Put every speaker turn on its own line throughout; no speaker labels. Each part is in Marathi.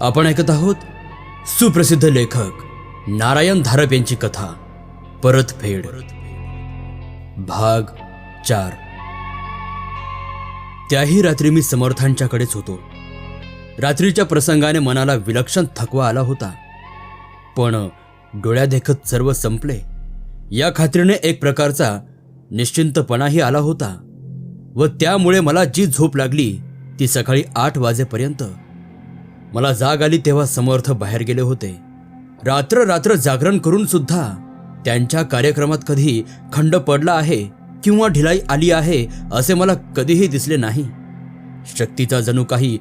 आपण ऐकत आहोत सुप्रसिद्ध लेखक नारायण धारप यांची कथा परतफेड भाग चार. त्याही रात्री मी समर्थांच्याकडेच होतो. रात्रीच्या प्रसंगाने मनाला विलक्षण थकवा आला होता. पण डोळ्या देखत सर्व संपले. या खात्रीने एक प्रकारचा निश्चिंतपणाही आला होता व त्यामुळे मला जी झोप लागली ती सकाळी आठ वाजेपर्यंत. मला जाग आली तेव्हा समर्थ बाहेर गेले होते. रात्र रात्र जागरण करून सुद्धा त्यांच्या कार्यक्रमात कधी खंड पडला आहे किंवा ढिलाई आली आहे असे मला कधीही दिसले नाही. शक्तीचा जणू काही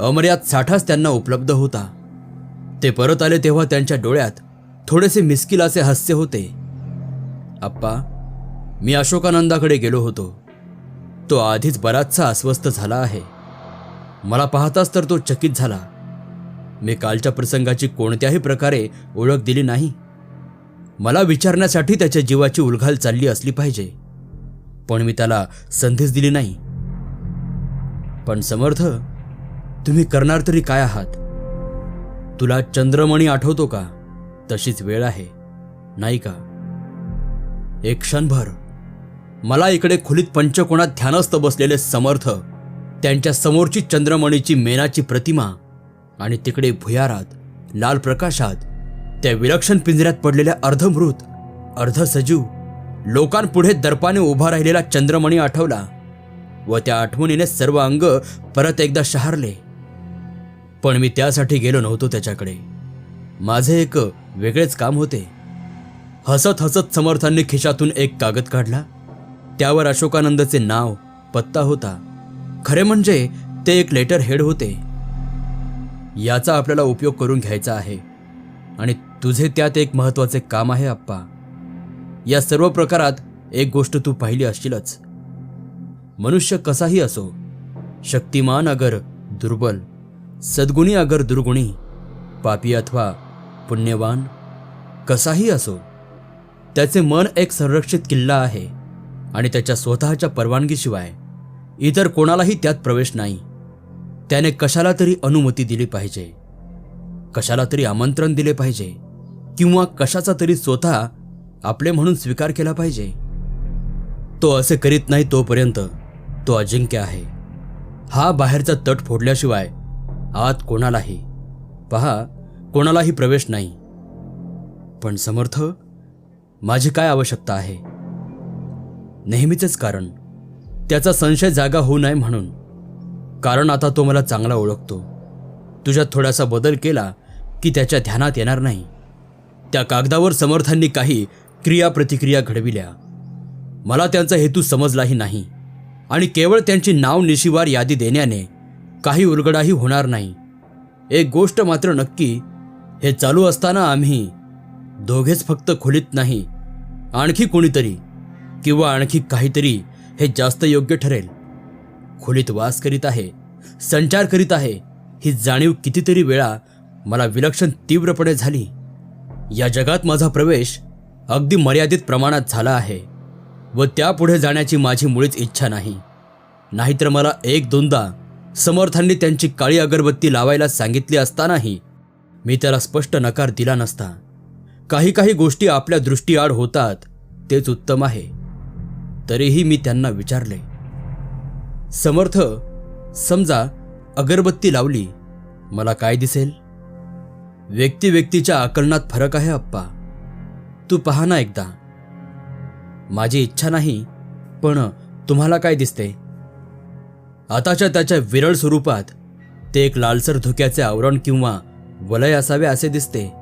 अमर्याद साठाच त्यांना उपलब्ध होता. ते परत आले तेव्हा त्यांच्या डोळ्यात थोडेसे मिस्किल असे हास्य होते. आप्पा मी अशोकानंदाकडे गेलो होतो. तो आधीच बराचसा अस्वस्थ झाला आहे. मला पाहताच तर तो चकित झाला. मी कालच्या प्रसंगाची कोणत्याही प्रकारे ओळख दिली नाही. मला विचारण्यासाठी त्याच्या जीवाची उलघाल चालली असली पाहिजे. पण मी त्याला संधीच दिली नाही. पण समर्थ तुम्ही करणार तरी काय आहात? तुला चंद्रमणी आठवतो का? तशीच वेळ आहे नाही का? एक क्षणभर मला इकडे खुलीत पंचकोणात ध्यानस्थ बसलेले समर्थ त्यांच्या समोरची चंद्रमणीची मेनाची प्रतिमा आणि तिकडे भुयारात लाल प्रकाशात त्या विलक्षण पिंजऱ्यात पडलेल्या अर्धमृत अर्ध सजीव लोकांपुढे दर्पाने उभा राहिलेला चंद्रमणी आठवला व त्या आठवणीने सर्व अंग परत एकदा शहारले. पण मी त्यासाठी गेलो नव्हतो त्याच्याकडे. माझे एक वेगळेच काम होते. हसत हसत समर्थांनी खिशातून एक कागद काढला. त्यावर अशोकानंदचे नाव पत्ता होता. खरे म्हणजे ते एक लेटर हेड होते. याचा आपल्याला उपयोग करून घ्यायचा आहे. आणि तुझे त्यात एक महत्त्वाचे काम आहे आप्पा. या सर्व प्रकारात एक गोष्ट तू पाहिली असशीलच. मनुष्य कसाही असो शक्तिमान अगर दुर्बल सद्गुणी अगर दुर्गुणी पापी अथवा पुण्यवान कसाही असो त्याचे मन एक संरक्षित किल्ला आहे आणि त्याच्या स्वतःच्या परवानगीशिवाय इतर कोणालाही त्यात प्रवेश नाही. त्याने कशाला तरी अनुमती दिली पाहिजे? कशाला तरी आमंत्रण दिले पाहिजे? किंवा कशाचा तरी स्वतः आपले म्हणून स्वीकार केला पाहिजे? तो असे करीत नाही तोपर्यंत तो अजिंक्य आहे. हा बाहेरचा तट फोडल्याशिवाय आत कोणालाही पहा कोणालाही प्रवेश नाही. पण समर्थ माझी काय आवश्यकता आहे? नेहमीचेच कारण त्याचा संशय जागा होऊ नये म्हणून. कारण आता तो मला चांगला ओळखतो. तुझ्यात थोडासा बदल केला की त्याच्या ध्यानात येणार नाही. त्या कागदावर समर्थांनी काही क्रिया प्रतिक्रिया घडविल्या. मला त्यांचा हेतू समजलाही नाही आणि केवळ त्यांची नाव निशिवार यादी देण्याने काही उलगडाही होणार नाही. एक गोष्ट मात्र नक्की हे चालू असताना आम्ही दोघेच फक्त खोलीत नाही आणखी कोणीतरी किंवा आणखी काहीतरी हे जास्त योग्य ठरेल. खोलीत वास करीत आहे संचार करीत आहे. ही जाणीव कितीतरी वेळा मला विलक्षण तीव्रपणे झाली. या जगात माझा प्रवेश अगदी मर्यादित प्रमाणात झाला आहे व त्यापुढे जाण्याची माझी मुळीच इच्छा नाही. नाहीतर मला एक दोनदा समर्थांनी त्यांची काळी अगरबत्ती लावायला सांगितली असतानाही मी त्याला स्पष्ट नकार दिला नसता. काही काही गोष्टी आपल्या दृष्टीआड होतात तेच उत्तम आहे. तरीही मी त्यांना विचारले. समर्थ समजा अगरबत्ती लावली मला काय दिसेल? व्यक्ती व्यक्तीच्या आकलनात फरक आहे अप्पा. तू पहा ना एकदा. माझी इच्छा नाही पण तुम्हाला काय दिसते? आताच्या त्याच्या विरळ स्वरूपात ते एक लालसर धुक्याचे आवरण किंवा वलय असावे असे दिसते.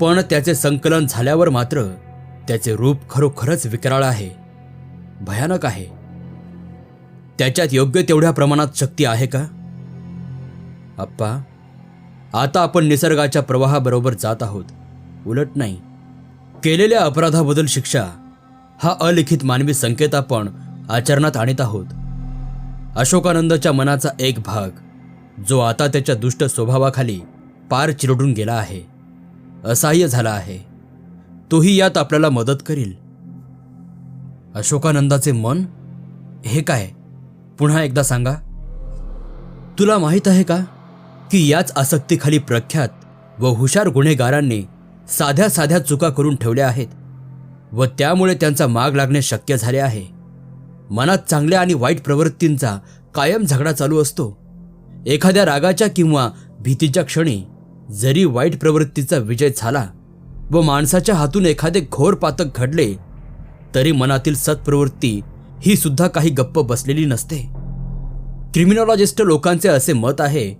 पण त्याचे संकलन झाल्यावर मात्र त्याचे रूप खरोखरच विकराळ आहे. भयानक आहे. त्याच्यात योग्य तेवढ्या प्रमाणात शक्ती आहे का? आप्पा आता आपण निसर्गाच्या प्रवाहाबरोबर जात आहोत. उलट नाही. केलेल्या अपराधाबद्दल शिक्षा हा अलिखित मानवी संकेत आपण आचरणात आणीत आहोत. अशोकानंदच्या मनाचा एक भाग जो आता त्याच्या दुष्ट स्वभावाखाली पार चिरडून गेला आहे असहाय्य झाला आहे. तोही यात आपल्याला मदत करील. अशोकानंदाचे मन हे काय? पुन्हा एकदा सांगा. तुला माहीत आहे का की याच आसक्तीखाली प्रख्यात व हुशार गुन्हेगारांनी साध्या साध्या चुका करून ठेवल्या आहेत व त्यामुळे त्यांचा माग लागणे शक्य झाले आहे. मनात चांगल्या आणि वाईट प्रवृत्तींचा कायम झगडा चालू असतो. एखाद्या रागाच्या किंवा भीतीच्या क्षणी जरी वाईट प्रवृत्तीचा विजय झाला व माणसाच्या हातून एखादे घोर पातक घडले तरी मनातील सत्प्रवृत्ती ही सुद्धा काही गप्प बसलेली नसते. क्रिमिनॉलॉजिस्ट लोकांचे असे मत आहे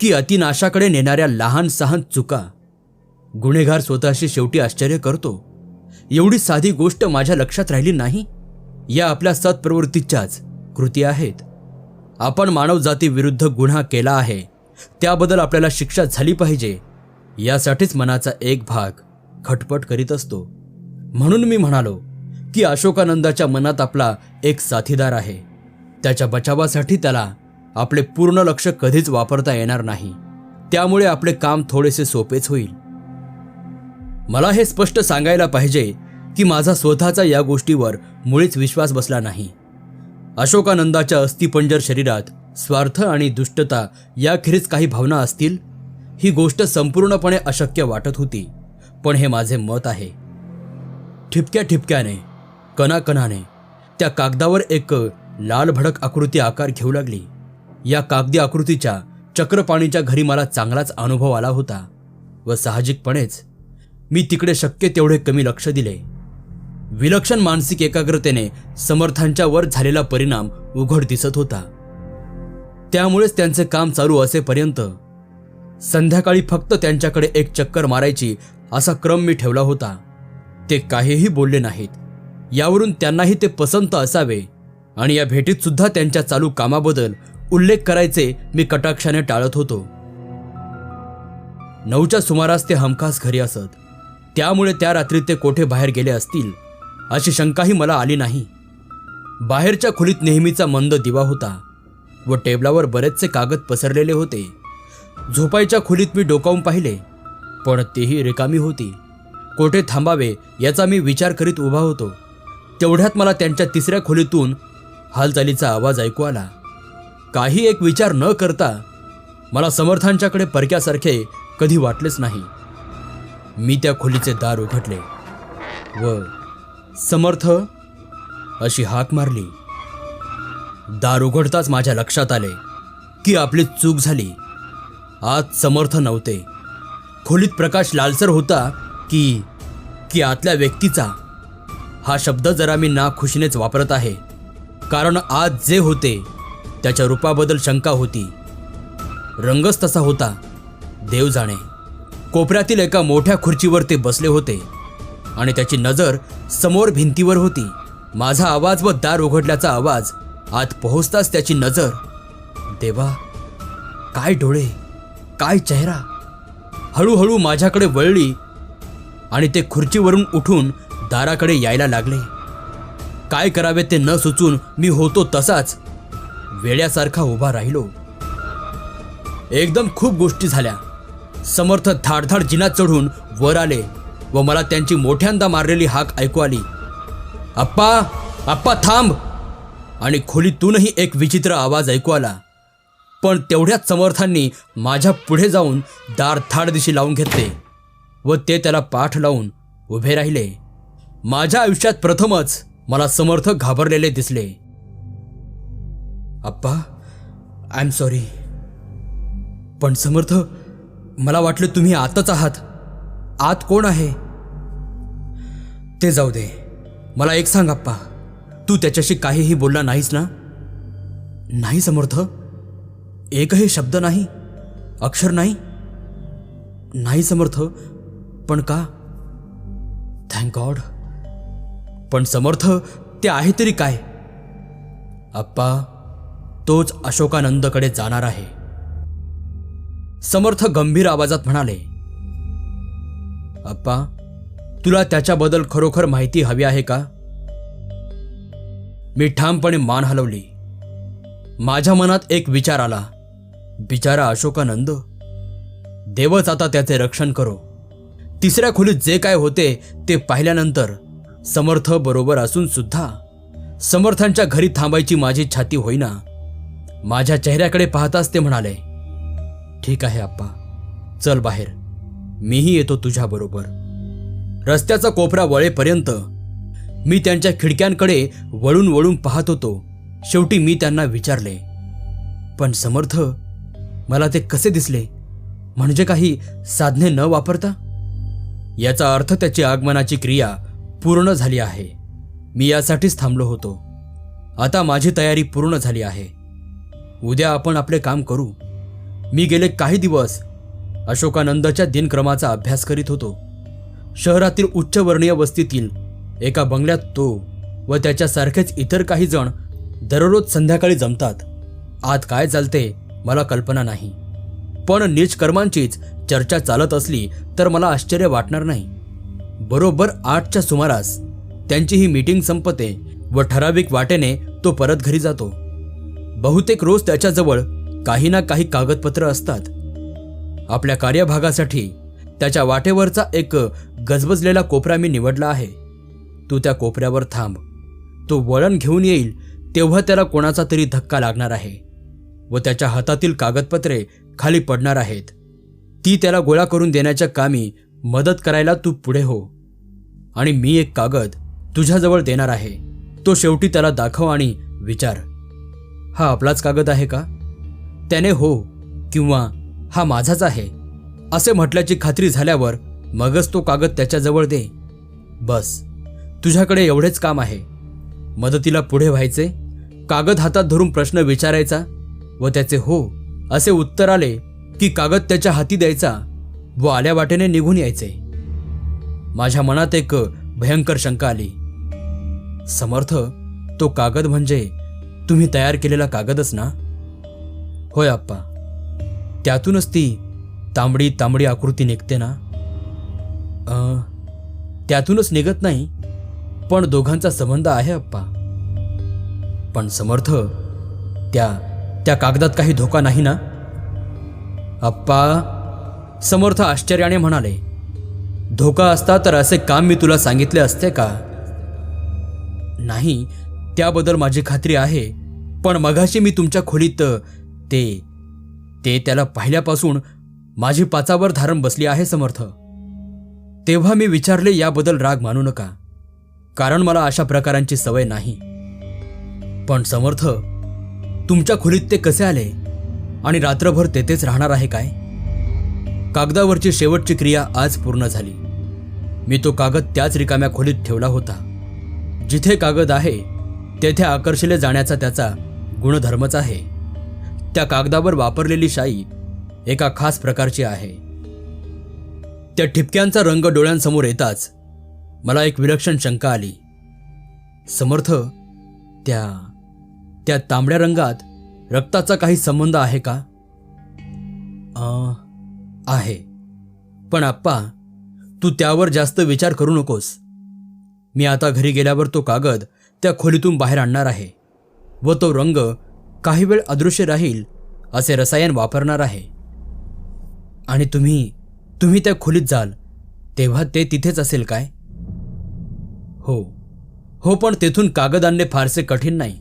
की अतिनाशाकडे नेणाऱ्या लहान सहान चुका गुन्हेगार स्वतःशी शेवटी आश्चर्य करतो. एवढी साधी गोष्ट माझ्या लक्षात राहिली नाही. या आपल्या सत्प्रवृत्तीच्याच कृती आहेत. आपण मानवजातीविरुद्ध गुन्हा केला आहे. त्याबद्दल आपल्याला शिक्षा झाली पाहिजे. यासाठीच मनाचा एक भाग खटपट करीत असतो. म्हणून मी म्हणालो की अशोकानंदाच्या मनात आपला एक साथीदार आहे. त्याच्या बचावासाठी त्याला आपले पूर्ण लक्ष कधीच वापरता येणार नाही. त्यामुळे आपले काम थोडेसे सोपेच होईल. मला हे स्पष्ट सांगायला पाहिजे की माझा स्वतःचा या गोष्टीवर मुळीच विश्वास बसला नाही. अशोकानंदाच्या अस्थिपंजर शरीरात स्वार्थ आणि दुष्टता याखेरीज काही भावना असतील ही गोष्ट संपूर्णपणे अशक्य वाटत होती पण हे माझे मत आहे. ठिपक्या ठिपक्याने कणाकणाने त्या कागदावर एक लाल भडक आकृती आकार घेऊ लागली. या कागदी आकृतीच्या चक्रपाणीच्या घरी मला चांगलाच अनुभव आला होता व साहजिकपणेच मी तिकडे शक्य तेवढे कमी लक्ष दिले. विलक्षण मानसिक एकाग्रतेने समर्थांच्या वर झालेला परिणाम उघड दिसत होता. त्यामुळेच त्यांचे काम चालू असेपर्यंत संध्याकाळी फक्त त्यांच्याकडे एक चक्कर मारायची असा क्रम मी ठेवला होता. ते काहीही बोलले नाहीत. यावरून त्यांनाही ते पसंत असावे. आणि या भेटीत सुद्धा त्यांच्या चालू कामाबद्दल उल्लेख करायचे मी कटाक्षाने टाळत होतो. नऊच्या सुमारास ते हमखास घरी असत. त्यामुळे त्या रात्री ते कोठे बाहेर गेले असतील अशी शंकाही मला आली नाही. बाहेरच्या खोलीत नेहमीचा मंद दिवा होता व टेबलावर बरेचसे कागद पसरलेले होते. झोपायच्या खोलीत मी डोकावून पाहिले पण तेही रिकामी होती. कोठे थांबावे याचा मी विचार करीत उभा होतो. तेवढ्यात मला त्यांच्या तिसऱ्या खोलीतून हालचालीचा आवाज ऐकू आला. काही एक विचार न करता मला समर्थांच्याकडे परक्यासारखे कधी वाटलेच नाही. मी त्या खोलीचे दार उघडले व समर्थ अशी हाक मारली. दार उघडताच माझ्या लक्षात आले की आपली चूक झाली. आज समर्थ नव्हते. खोलीत प्रकाश लालसर होता की की आतल्या व्यक्तीचा हा शब्द जरा मी नाखुशीनेच वापरत आहे. कारण आज जे होते त्याच्या रूपाबद्दल शंका होती. रंगच तसा होता. देव जाणे. कोपऱ्यातील एका मोठ्या खुर्चीवर ते बसले होते. आणि त्याची नजर समोर भिंतीवर होती. माझा आवाज व दार उघडल्याचा आवाज आत पोहोचताच त्याची नजर देवा काय डोळे काय चेहरा? हळूहळू माझ्याकडे वळली आणि ते खुर्चीवरून उठून दाराकडे यायला लागले. काय करावे ते न सुचून मी होतो तसाच. वेड्यासारखा उभा राहिलो. एकदम खूप गोष्टी झाल्या. समर्थ धाडधाड जिना चढून वर आले व मला त्यांची मोठ्यांदा मारलेली हाक ऐकू आली. अप्पा अप्पा थांब! आणि खोलीतूनही एक विचित्र आवाज ऐकू आला. पण तेवढ्याच समर्थांनी माझ्या पुढे जाऊन दार थाड दिशी लावून घेतले व ते त्याला पाठ लावून उभे राहिले. माझ्या आयुष्यात प्रथमच मला समर्थ घाबरलेले दिसले. अप्पा आय एम सॉरी पण समर्थ मला वाटलं तुम्ही आतच आहात. आत कोण आहे? ते जाऊ दे. मला एक सांग अप्पा. तू त्याच्याशी काहीही बोलला नाहीस ना? नाही समर्थ एकही शब्द नाही. अक्षर नाही. नाही समर्थ पण का? थँक गॉड पण समर्थ ते आहे तरी काय? आप्पा तोच अशोकानंदकडे जाणार आहे. समर्थ गंभीर आवाजात म्हणाले आप्पा तुला त्याच्याबद्दल खरोखर माहिती हवी आहे का? मी ठामपणे मान हलवली. माझ्या मनात एक विचार आला. बिचारा अशोकानंद देवच आता त्याचे रक्षण करो. तिसऱ्या खोलीत जे काय होते ते पाहिल्यानंतर समर्थ बरोबर असून सुद्धा समर्थांच्या घरी थांबायची माझी छाती होईना. माझ्या चेहऱ्याकडे पाहताच ते म्हणाले ठीक आहे आप्पा. चल बाहेर. मीही येतो तुझ्याबरोबर रस्त्याचा कोपरा वळेपर्यंत मी त्यांच्या खिडक्यांकडे वळून वळून पाहत होतो. शेवटी मी त्यांना विचारले पण समर्थ मला ते कसे दिसले? म्हणजे काही साधने न वापरता? याचा अर्थ त्याची आगमनाची क्रिया पूर्ण झाली आहे. मी यासाठीच थांबलो होतो. आता माझी तयारी पूर्ण झाली आहे. उद्या आपण आपले काम करू. मी गेले काही दिवस अशोकानंदच्या दिनक्रमाचा अभ्यास करीत होतो. शहरातील उच्चवर्णीय वस्तीतील एका बंगल्यात तो व त्याच्यासारखेच इतर काही जण दररोज संध्याकाळी जमतात. आत काय चालते मला कल्पना नाही. पण नीच कर्मांचीच चर्चा चालत असली तर मला आश्चर्य वाटणार नाही. बरोबर आठच्या सुमारास त्यांची ही मीटिंग संपते व ठराविक वाटेने तो परत घरी जातो. बहुतेक रोज त्याच्याजवळ काही ना काही कागदपत्र असतात. आपल्या कार्यभागासाठी त्याच्या वाटेवरचा एक गजबजलेला कोपरा मी निवडला आहे. तू त्या कोपऱ्यावर थांब. तो वळण घेऊन येईल तेव्हा त्याला कोणाचा तरी धक्का लागणार आहे व त्याच्या हातातील कागदपत्रे खाली पडणार आहेत. ती त्याला गोळा करून देण्याच्या कामी मदत करायला तू पुढे हो. आणि मी एक कागद तुझ्याजवळ देणार आहे. तो शेवटी त्याला दाखव आणि विचार. हा आपलाच कागद आहे का? त्याने हो किंवा हा माझाच आहे. असे म्हटल्याची खात्री झाल्यावर मगच तो कागद त्याच्याजवळ दे. बस. तुझ्याकडे एवढेच काम आहे. मदतीला पुढे व्हायचे? कागद हातात धरून प्रश्न विचारायचा? व त्याचे हो असे उत्तर आले की कागद त्याच्या हाती द्यायचा व आल्या वाटेने निघून यायचे. माझ्या मनात एक भयंकर शंका आली. समर्थ तो कागद म्हणजे तुम्ही तयार केलेला कागदच ना? होय आप्पा. त्यातूनच ती तांबडी तांबडी आकृती निघते ना? त्यातूनच निघत नाही पण दोघांचा संबंध आहे आप्पा. पण समर्थ त्या त्या कागदात काही धोका नाही ना? अप्पा समर्थ आश्चर्याने म्हणाले धोका असता तर असे काम मी तुला सांगितले असते का? नाही त्याबद्दल माझी खात्री आहे पण मघाशी मी तुमच्या खोलीत ते ते त्याला पाहिल्यापासून माझी पाचावर धारण बसली आहे समर्थ. तेव्हा मी विचारले याबद्दल राग मानू नका कारण मला अशा प्रकारांची सवय नाही. पण समर्थ तुमच्या खोलीत ते कसे आले? आणि रात्रभर तेथेच राहणार आहे काय? कागदावरची शेवटची क्रिया आज पूर्ण झाली. मी तो कागद त्याच रिकाम्या खोलीत ठेवला होता. जिथे कागद आहे तेथे आकर्षले जाण्याचा त्याचा गुणधर्मच आहे. त्या कागदावर वापरलेली शाई एका खास प्रकारची आहे. त्या ठिपक्यांचा रंग डोळ्यांसमोर येताच मला एक विलक्षण शंका आली. समर्थ त्या त्या तांबड्या रंगात रक्ताचा काही संबंध आहे का? आ... आहे. पण आप्पा तू त्यावर जास्त विचार करू नकोस. मी आता घरी गेल्यावर तो कागद त्या खोलीतून बाहेर आणणार आहे व तो रंग काही वेळ अदृश्य राहील असे रसायन वापरणार आहे. आणि तुम्ही तुम्ही त्या खोलीत जाल तेव्हा ते तिथेच असेल काय? हो हो पण तेथून कागद आणणे फारसे कठीण नाही.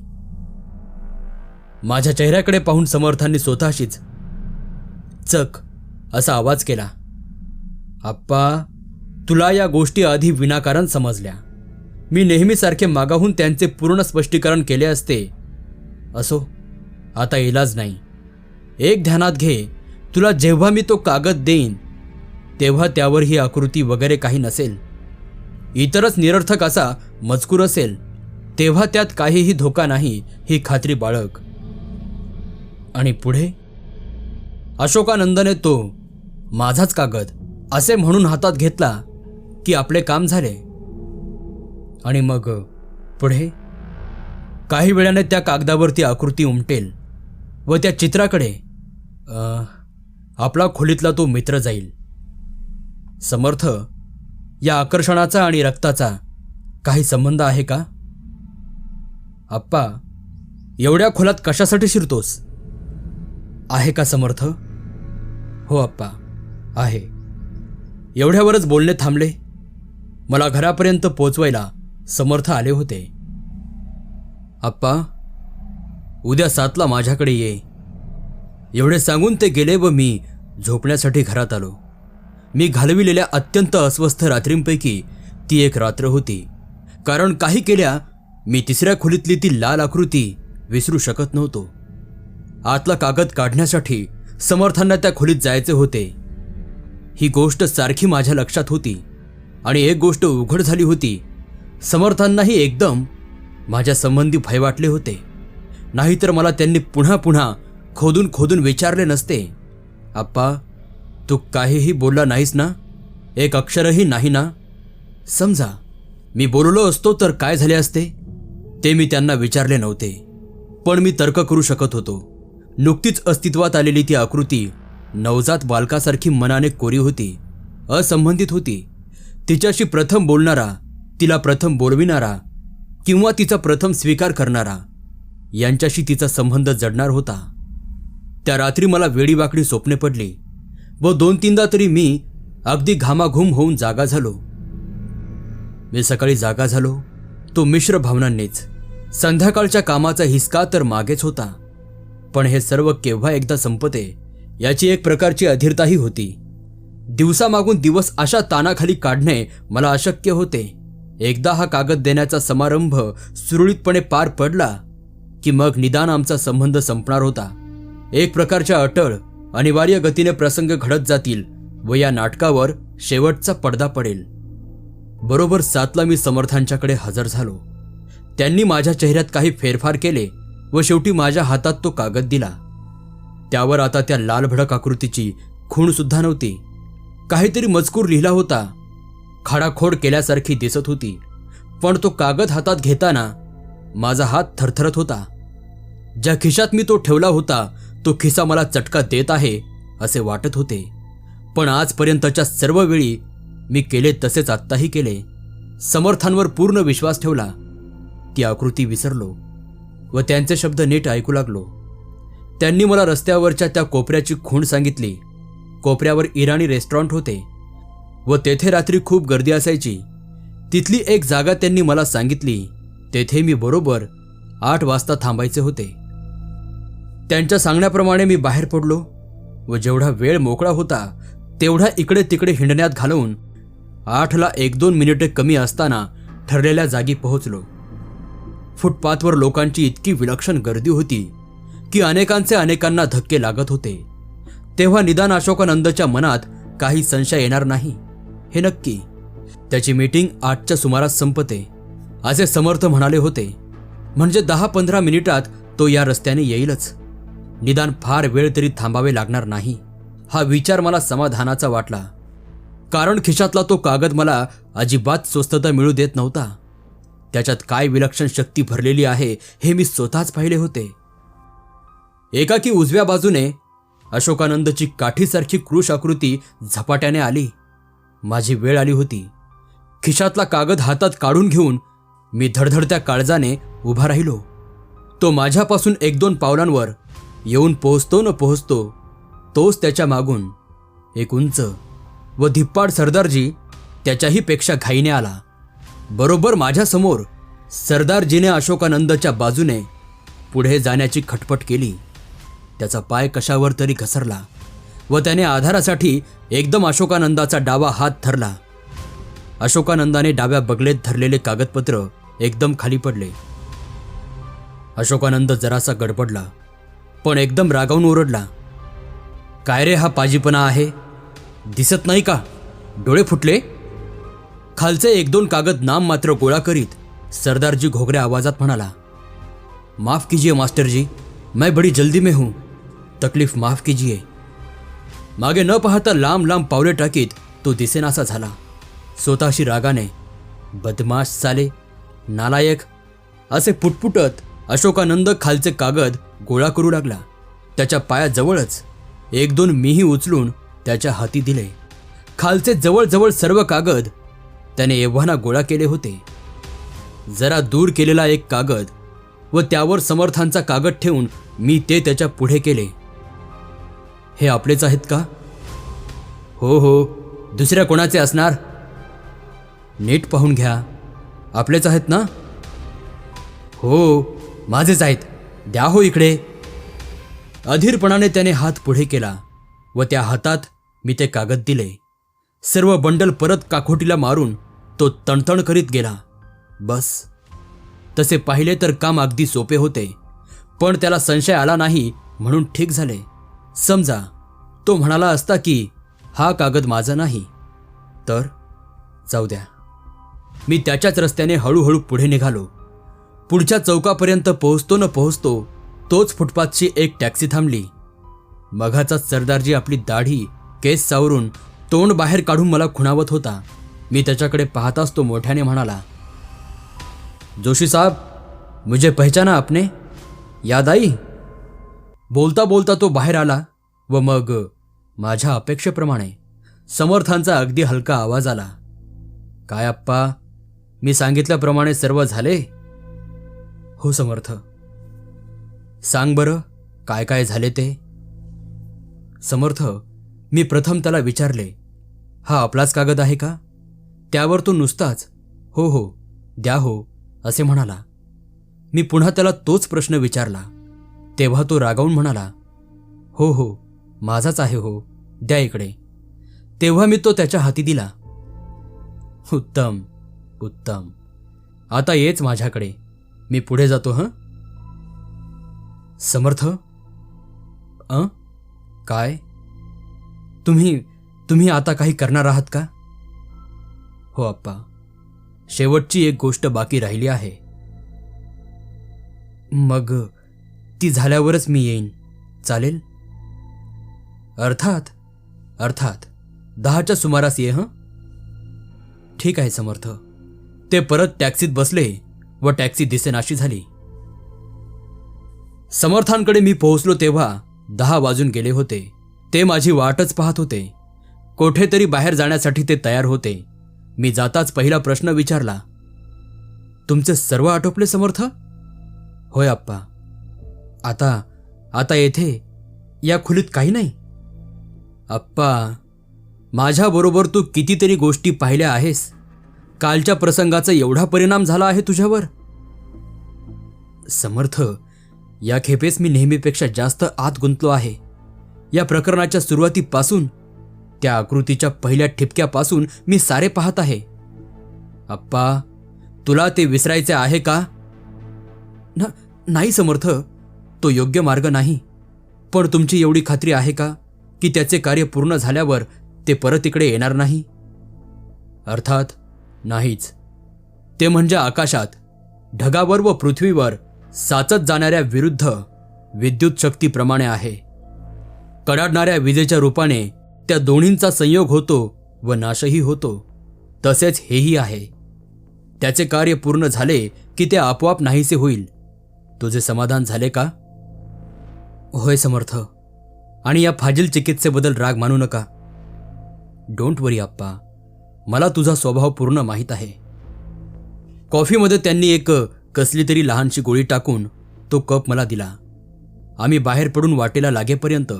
माझ्या चेहऱ्याकडे पाहून समर्थांनी स्वतःशीच चक असा आवाज केला. आप्पा तुला या गोष्टी आधी विनाकारण समजल्या. मी नेहमीसारखे मागाहून त्यांचे पूर्ण स्पष्टीकरण केले असते. असो आता इलाज नाही. एक ध्यानात घे. तुला जेव्हा मी तो कागद देईन तेव्हा त्यावर ही आकृती वगैरे काही नसेल. इतरच निरर्थक असा मजकूर असेल तेव्हा त्यात काहीही धोका नाही ही खात्री बाळग. आणि पुढे? अशोकानंदने तो माझाच कागद असे म्हणून हातात घेतला की आपले काम झाले. आणि मग पुढे? काही वेळाने त्या कागदावरती आकृती उमटेल व त्या चित्राकडे आपला खोलीतला तो मित्र जाईल. समर्थ या आकर्षणाचा आणि रक्ताचा काही संबंध आहे का? आप्पा एवढ्या खोलात कशासाठी शिरतोस? आहे का समर्थ? हो आप्पा. आहे. एवढ्यावरच बोलणे थांबले. मला घरापर्यंत पोचवायला समर्थ आले होते. आप्पा उद्या सातला माझ्याकडे ये. एवढे सांगून ते गेले व मी झोपण्यासाठी घरात आलो. मी घालविलेल्या अत्यंत अस्वस्थ रात्रींपैकी ती एक रात्र होती. कारण काही केल्या मी तिसऱ्या खोलीतली ती लाल आकृती विसरू शकत नव्हतो. आतला कागद काढण्यासाठी समर्थांना त्या खोलीत जायचे होते. ही गोष्ट सारखी माझ्या लक्षात होती आणि एक गोष्ट उघड झाली होती. समर्थांनाही एकदम माझ्या संबंधी भय वाटले होते. नाहीतर मला त्यांनी पुन्हा पुन्हा खोदून खोदून विचारले नसते. आप्पा तू काहीही बोलला नाहीस ना? एक अक्षरही नाही ना? समजा मी बोललो असतो तर काय झाले असते? ते मी त्यांना विचारले नव्हते. पण मी तर्क करू शकत होतो. नुकतीच अस्तित्वात आलेली ती आकृती नवजात बालकासारखी मनाने कोरी होती असंबंधित होती. तिच्याशी प्रथम बोलणारा तिला प्रथम बोलविणारा किंवा तिचा प्रथम स्वीकार करणारा यांच्याशी तिचा संबंध जडणार होता. त्या रात्री मला वेडीवाकडी स्वप्ने पडली व दोन तीनदा तरी मी अगदी घामाघूम होऊन जागा झालो. मी सकाळी जागा झालो. तो मिश्र भावनांनीच. संध्याकाळच्या कामाचा हिसका तर मागेच होता. पण हे सर्व केव्हा एकदा संपते याची एक प्रकारची अधीरताही होती. दिवसामागून दिवस अशा तानाखाली काढणे मला अशक्य होते. एकदा हा कागद देण्याचा समारंभ सुरळीतपणे पार पडला की मग निदान आमचा संबंध संपणार होता. एक प्रकारच्या अटळ अनिवार्य गतीने प्रसंग घडत जातील व या नाटकावर शेवटचा पडदा पडेल. बरोबर सातला मी समर्थांच्याकडे हजर झालो. त्यांनी माझ्या चेहऱ्यात काही फेरफार केले व शेवटी माझ्या हातात तो कागद दिला. त्यावर आता त्या लाल भडक आकृतीची खूण सुद्धा नव्हती. काहीतरी मजकूर लिहिला होता. खाडाखोड केल्यासारखी दिसत होती. पण तो कागद हातात घेताना माझा हात थरथरत होता. ज्या खिशात मी तो ठेवला होता तो खिसा मला चटका देत आहे असे वाटत होते. पण आजपर्यंतच्या सर्व वेळी मी केले तसेच आत्ताही केले. समर्थांवर पूर्ण विश्वास ठेवला. ती आकृती विसरलो व त्यांचे शब्द नीट ऐकू लागलो. त्यांनी मला रस्त्यावरच्या त्या कोपऱ्याची खूण सांगितली. कोपऱ्यावर इराणी रेस्टॉरंट होते. व तेथे रात्री खूप गर्दी असायची. तिथली एक जागा त्यांनी मला सांगितली. तेथे मी बरोबर आठ वाजता थांबायचे होते. त्यांच्या सांगण्याप्रमाणे मी बाहेर पडलो व जेवढा वेळ मोकळा होता तेवढा इकडे तिकडे हिंडण्यात घालवून आठला एक दोन मिनिटे कमी असताना ठरलेल्या जागी पोहोचलो. फुटपाथवर लोकांची इतकी विलक्षण गर्दी होती. की अनेकांचे अनेकांना धक्के लागत होते. तेव्हा निदान अशोकानंदच्या मनात काही संशय येणार नाही. हे नक्की. त्याची मीटिंग आठच्या सुमारास संपते. असे समर्थ म्हणाले होते. म्हणजे दहा पंधरा मिनिटात तो या रस्त्याने येईलच. निदान फार वेळ तरी थांबावे लागणार नाही. हा विचार मला समाधानाचा वाटला. कारण खिशातला तो कागद मला अजिबात स्वस्तता मिळू देत नव्हता. त्याच्यात काय विलक्षण शक्ती भरलेली आहे हे मी स्वतःच पाहिले होते. एकाकी उजव्या बाजूने अशोकानंदची काठीसारखी क्रूश आकृती झपाट्याने आली. माझी वेळ आली होती. खिशातला कागद हातात काढून घेऊन मी धडधडत्या काळजाने उभा राहिलो. तो माझ्यापासून एक दोन पावलांवर येऊन पोहोचतो न पोहोचतो तोच त्याच्या मागून एक उंच व धिप्पाड सरदारजी त्याच्याही पेक्षा घाईने आला. बरोबर माझ्यासमोर सरदारजीने अशोकानंदच्या बाजूने पुढे जाण्याची खटपट केली. त्याचा पाय कशावर तरी घसरला व त्याने आधारासाठी एकदम अशोकानंदाचा डावा हात धरला. अशोकानंदाने डाव्या बगलेत धरलेले कागदपत्र एकदम खाली पडले. अशोकानंद जरासा गडबडला पण एकदम रागावून ओरडला. काय रे हा पाजीपणा आहे? दिसत नाही का? डोळे फुटले? खालचे एक दोन कागद नाम मात्र गोळा करीत सरदारजी घोगऱ्या आवाजात म्हणाला माफ कीजिए मास्टरजी. मैं बड़ी जल्दी में हूं। तकलीफ माफ कीजिए। मागे न पाहता लांब लांब पावले टाकीत तो दिसेनासा झाला। स्वतःशी रागाने बदमाश साले नालायक असे पुटपुटत अशोकानंद खालचे कागद गोळा करू लागला। त्याच्या पायाजवळच एक दोन मीही उचलून त्याच्या हाती दिले। खालचे जवळजवळ सर्व कागद त्याने एव्हाना गोळा केले होते। जरा दूर केलेला एक कागद व त्यावर समर्थांचा कागद ठेवून मी ते त्याच्या पुढे केले. हे आपलेच आहेत का? हो हो. दुसऱ्या कोणाचे असणार? नीट पाहून घ्या. आपलेच आहेत ना? हो माझेच आहेत. द्या हो इकडे. अधीरपणाने त्याने हात पुढे केला व त्या हातात मी ते कागद दिले. सर्व बंडल परत काखोटीला मारून तो तणतण करीत गेला. बस. तसे पाहिले तर काम अगदी सोपे होते. पण त्याला संशय आला नाही म्हणून ठीक झाले. समजा तो म्हणाला असता की हा कागद माझा नाही. तर जाऊ द्या. मी त्याच्याच रस्त्याने हळूहळू पुढे निघालो. पुढच्या चौकापर्यंत पोहोचतो न पोहोचतो तोच फुटपाथची एक टॅक्सी थांबली. मघाचा सरदारजी आपली दाढी केस सावरून तोंड बाहेर काढून मला खुणावत होता. मी त्याच्याकडे पाहताच तो मोठ्याने म्हणाला जोशी साहब मुझे पहचाना आपने? याद आई बोलता बोलता तो बाहेर आला व मग माझ्या अपेक्षेप्रमाणे समर्थांचा अगदी हलका आवाज आला. काय आप्पा मी सांगितल्याप्रमाणे सर्व झाले? हो समर्थ. सांग बरं काय काय झाले ते? समर्थ मी प्रथम त्याला विचारले हा आपलाच कागद आहे का? त्यावर तो नुसताच हो हो द्या हो असे म्हणाला. मी पुन्हा त्याला तोच प्रश्न विचारला. तेव्हा तो रागावून म्हणाला हो हो माझाच आहे हो द्या इकडे. तेव्हा मी तो त्याच्या हाती दिला. उत्तम उत्तम. आता येच माझ्याकडे. मी पुढे जातो हं? समर्थ. अ? काय? तुम्ही तुम्ही आता काही करणार आहात का? हो आप्पा. शेवटची एक गोष्ट बाकी राहिली आहे. मग ती झाल्यावरच मी येईन. चालेल? अर्थात अर्थात दहाच्या सुमारास ये हं? ठीक आहे समर्थ. ते परत टॅक्सीत बसले व टॅक्सी दिसेनाशी झाली. समर्थांकडे मी पोहोचलो तेव्हा दहा वाजून गेले होते. ते माझी वाटच पाहत होते. कोठेतरी बाहेर जाण्यासाठी ते तयार होते. मी जाताच पहिला प्रश्न विचारला तुमचे सर्व आटोपले समर्थ? होय आप्पा. आता आता येथे या खोलीत काही नाही? आप्पा माझ्याबरोबर तू कितीतरी गोष्टी पाहिल्या आहेस. कालच्या प्रसंगाचा एवढा परिणाम झाला आहे तुझ्यावर? समर्थ या खेपेस मी नेहमीपेक्षा जास्त आत गुंतलो आहे. या प्रकरणाच्या सुरुवातीपासून त्या आकृतीच्या पहिल्या ठिपक्यापासून मी सारे पाहत आहे. अप्पा तुला ते विसरायचे आहे का? ना नाही समर्थ तो योग्य मार्ग नाही. पण तुमची एवढी खात्री आहे का की त्याचे कार्य पूर्ण झाल्यावर ते परत इकडे येणार नाही? अर्थात नाहीच. ते म्हणजे आकाशात ढगावर व पृथ्वीवर साचत जाणाऱ्या विरुद्ध विद्युत शक्तीप्रमाणे आहे. कडाडणाऱ्या विजेच्या रूपाने त्या दोन्हींचा संयोग होतो व नाशही होतो. तसेच हेही आहे. त्याचे कार्य पूर्ण झाले की ते आपोआप नाहीसे होईल. तुझे समाधान झाले का? होय समर्थ. आणि या फाजील चिकित्सेबद्दल राग मानू नका. डोंट वरी आप्पा. मला तुझा स्वभाव पूर्ण माहीत आहे. कॉफीमध्ये त्यांनी एक कसली तरी लहानशी गोळी टाकून तो कप मला दिला. आम्ही बाहेर पडून वाटेला लागेपर्यंत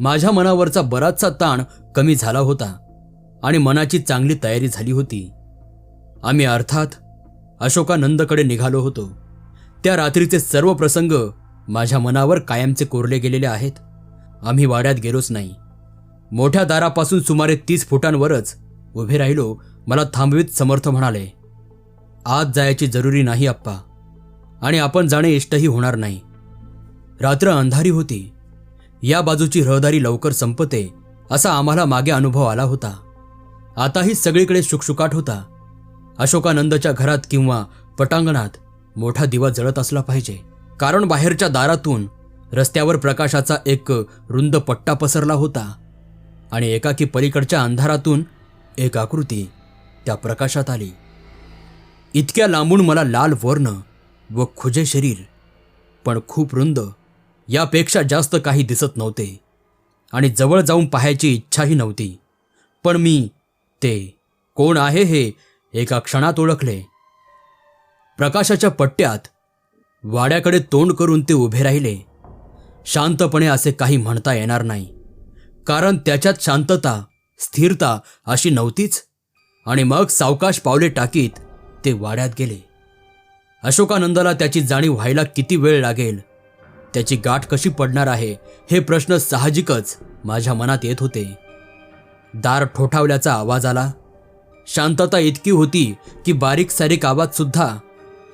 माझ्या मनावरचा बराचसा ताण कमी झाला होता आणि मनाची चांगली तयारी झाली होती. आम्ही अर्थात अशोकानंदकडे निघालो होतो. त्या रात्रीचे सर्व प्रसंग माझ्या मनावर कायमचे कोरले गेलेले आहेत. आम्ही वाड्यात गेलोच नाही. मोठ्या दारापासून सुमारे तीस फुटांवरच उभे राहिलो मला थांबवीत समर्थ म्हणाले आत जायची जरुरी नाही आप्पा. आणि आपण जाणे इष्टही होणार नाही. रात्र अंधारी होती. या बाजूची रहदारी लवकर संपते असा आम्हाला मागे अनुभव आला होता. आताही सगळीकडे शुकशुकाट होता. अशोकानंदच्या घरात किंवा पटांगणात मोठा दिवा जळत असला पाहिजे. कारण बाहेरच्या दारातून रस्त्यावर प्रकाशाचा एक रुंद पट्टा पसरला होता आणि एकाकी पलीकडच्या अंधारातून एक आकृती त्या प्रकाशात आली. इतक्या लांबून मला लाल वर्ण व खुजे शरीर पण खूप रुंद यापेक्षा जास्त काही दिसत नव्हते आणि जवळ जाऊन पाहायची इच्छाही नव्हती. पण मी ते कोण आहे हे? एका क्षणात ओळखले. प्रकाशाच्या पट्ट्यात वाड्याकडे तोंड करून ते उभे राहिले. शांतपणे असे काही म्हणता येणार नाही. कारण त्याच्यात शांतता स्थिरता अशी नव्हतीच. आणि मग सावकाश पावले टाकीत ते वाड्यात गेले. अशोकानंदाला त्याची जाणीव व्हायला किती वेळ लागेल? त्याची गाठ कशी पडणार आहे? हे प्रश्न साहजिकच माझ्या मनात येत होते. दार ठोठावल्याचा आवाज आला. शांतता इतकी होती की बारीक सारीक आवाजसुद्धा सुद्धा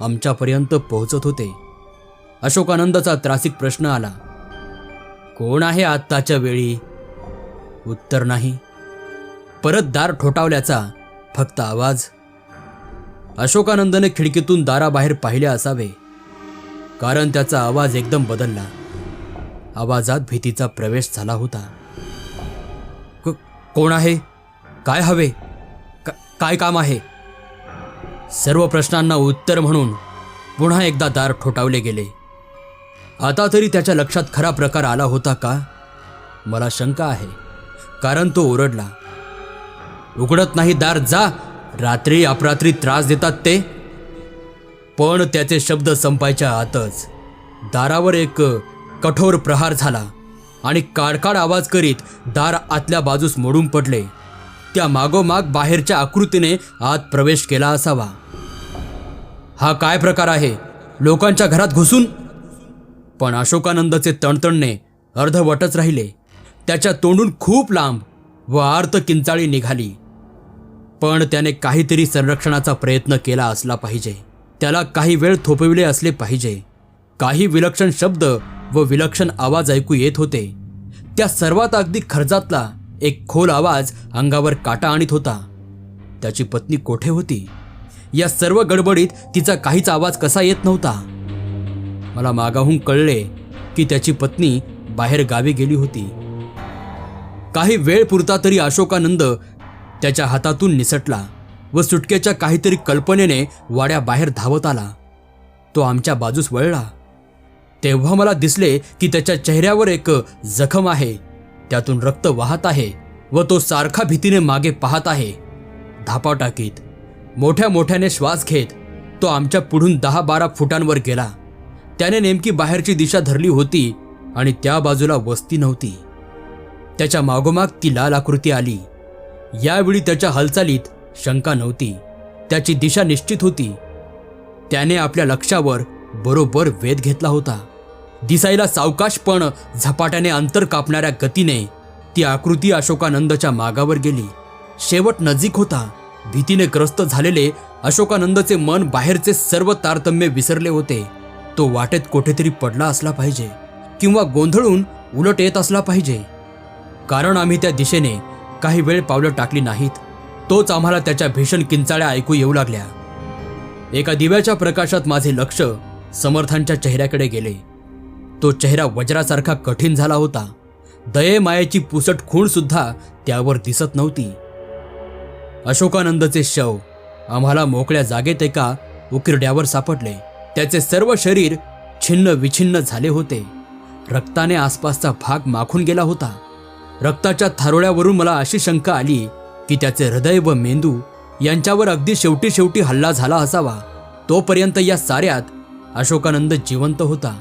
आमच्यापर्यंत पोहोचत होते. अशोकानंदचा त्रासिक प्रश्न आला. कोण आहे आत्ताच्या वेळी? उत्तर नाही. परत दार ठोठावल्याचा फक्त आवाज. अशोकानंदने खिडकीतून दाराबाहेर पाहिले असावे. कारण त्याचा आवाज एकदम बदलला. आवाजात भीतीचा प्रवेश झाला होता. कोण आहे? काय हवे? का- काय काम आहे? सर्व प्रश्नांना उत्तर म्हणून पुन्हा एकदा दार ठोठावले गेले. आता तरी त्याच्या लक्षात खरा प्रकार आला होता का? मला शंका आहे. कारण तो ओरडला. उघडत नाही दार जा. रात्री अपरात्री त्रास देतात ते. पण त्याचे शब्द संपायच्या आतच दारावर एक कठोर प्रहार झाला आणि काडकाड आवाज करीत दार आतल्या बाजूस मोडून पडले. त्या मागोमाग बाहेरच्या आकृतीने आत प्रवेश केला असावा. हा काय प्रकार आहे? लोकांच्या घरात घुसून? पण अशोकानंदचे तणतणणे अर्धवटच राहिले. त्याच्या तोंडून खूप लांब व आर्त किंचाळी निघाली. पण त्याने काहीतरी संरक्षणाचा प्रयत्न केला असला पाहिजे. त्याला काही वेळ थोपविले असले पाहिजे. काही विलक्षण शब्द व विलक्षण आवाज ऐकू येत होते. त्या सर्वात अगदी खर्चातला एक खोल आवाज अंगावर काटा आणीत होता. त्याची पत्नी कोठे होती? या सर्व गडबडीत तिचा काहीच आवाज कसा येत नव्हता. मला मागाहून कळले की त्याची पत्नी बाहेर गावी गेली होती. काही वेळ पुरता तरी अशोकानंद त्याच्या हातातून निसटला व सुटकेच्या काहीतरी कल्पनेने वाड्याबाहेर धावत आला. तो आमच्या बाजूस वळला. तेव्हा मला दिसले की त्याच्या चेहऱ्यावर एक जखम आहे. त्यातून रक्त वाहत आहे व तो सारखा भीतीने मागे पाहत आहे. धापा टाकीत. मोठ्या मोठ्याने श्वास घेत तो आमच्या पुढून दहा बारा फुटांवर गेला. त्याने नेमकी बाहेरची दिशा धरली होती आणि त्या बाजूला वस्ती नव्हती. त्याच्या मागोमाग ती लाल आकृती आली. यावेळी त्याच्या हालचालीत शंका नव्हती. त्याची दिशा निश्चित होती. त्याने आपल्या लक्षावर बरोबर वेध घेतला होता. दिसायला सावकाश पण झपाट्याने अंतर कापणाऱ्या गतीने ती आकृती अशोकानंदच्या मागावर गेली. शेवट नजीक होता. भीतीने ग्रस्त झालेले अशोकानंदचे मन बाहेरचे सर्व तारतम्य विसरले होते. तो वाटेत कुठेतरी पडला असला पाहिजे किंवा गोंधळून उलट येत असला पाहिजे. कारण आम्ही त्या दिशेने काही वेळ पावलं टाकली नाहीत. तोच आम्हाला त्याच्या भीषण किंचाळ्या ऐकू येऊ लागल्या. एका दिव्याच्या प्रकाशात माझे लक्ष समर्थांच्या चेहऱ्याकडे गेले. तो चेहरा वज्रासारखा कठीण झाला होता. दयेमायेची पुसट खूण सुद्धा त्यावर दिसत नव्हती. अशोकानंदचे शव. आम्हाला मोकळ्या जागेत एका उकिरड्यावर सापडले. त्याचे सर्व शरीर छिन्न विछिन्न झाले होते. रक्ताने आसपासचा भाग माखून गेला होता. रक्ताच्या थारोळ्यावरून मला अशी शंका आली की त्याचे हृदय व मेंदू यांच्यावर अगदी शेवटी शेवटी हल्ला झाला असावा. तोपर्यंत या साऱ्यात अशोकानंद जिवंत होता.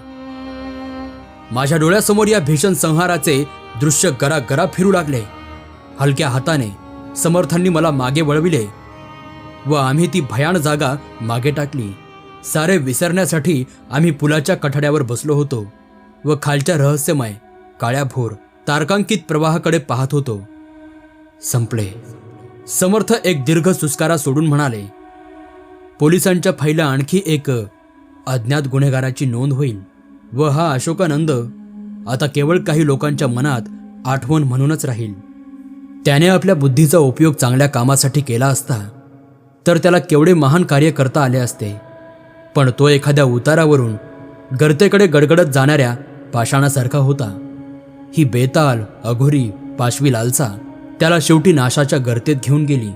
माझ्या डोळ्यासमोर या भीषण संहाराचे दृश्य गरागरा फिरू लागले. हलक्या हाताने समर्थांनी मला मागे वळविले व आम्ही ती भयान जागा मागे टाकली. सारे विसरण्यासाठी आम्ही पुलाच्या कठड्यावर बसलो होतो व खालच्या रहस्यमय काळ्याभोर तारकांकित प्रवाहाकडे पाहत होतो. संपले. समर्थ एक दीर्घ सुस्कारा सोडून म्हणाले पोलिसांच्या फाईला आणखी एक अज्ञात गुन्हेगाराची नोंद होईल व हा अशोकानंद आता केवळ काही लोकांच्या मनात आठवण म्हणूनच राहील. त्याने आपल्या बुद्धीचा उपयोग चांगल्या कामासाठी केला असता तर त्याला केवढे महान कार्य करता आले असते. पण तो एखाद्या उतारावरून गर्तेकडे गडगडत जाणाऱ्या पाषाणासारखा होता. ही बेताल अघोरी पाशवी लालसा त्याला शेवटी नाशाच्या गर्तेत घेऊन गेली.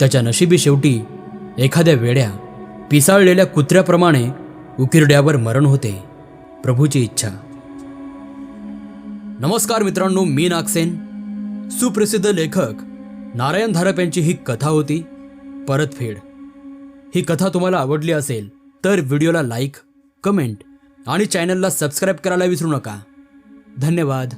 त्याच्या नशिबी शेवटी एखाद्या वेड्या पिसाळलेल्या कुत्र्याप्रमाणे उकिरड्यावर मरण होते. प्रभूची इच्छा. नमस्कार मित्रांनो मी नागसेन. सुप्रसिद्ध लेखक नारायण धारप यांची ही कथा होती. परतफेड ही कथा तुम्हाला आवडली असेल तर व्हिडिओला लाईक कमेंट आणि चॅनलला सबस्क्राईब करायला विसरू नका. धन्यवाद.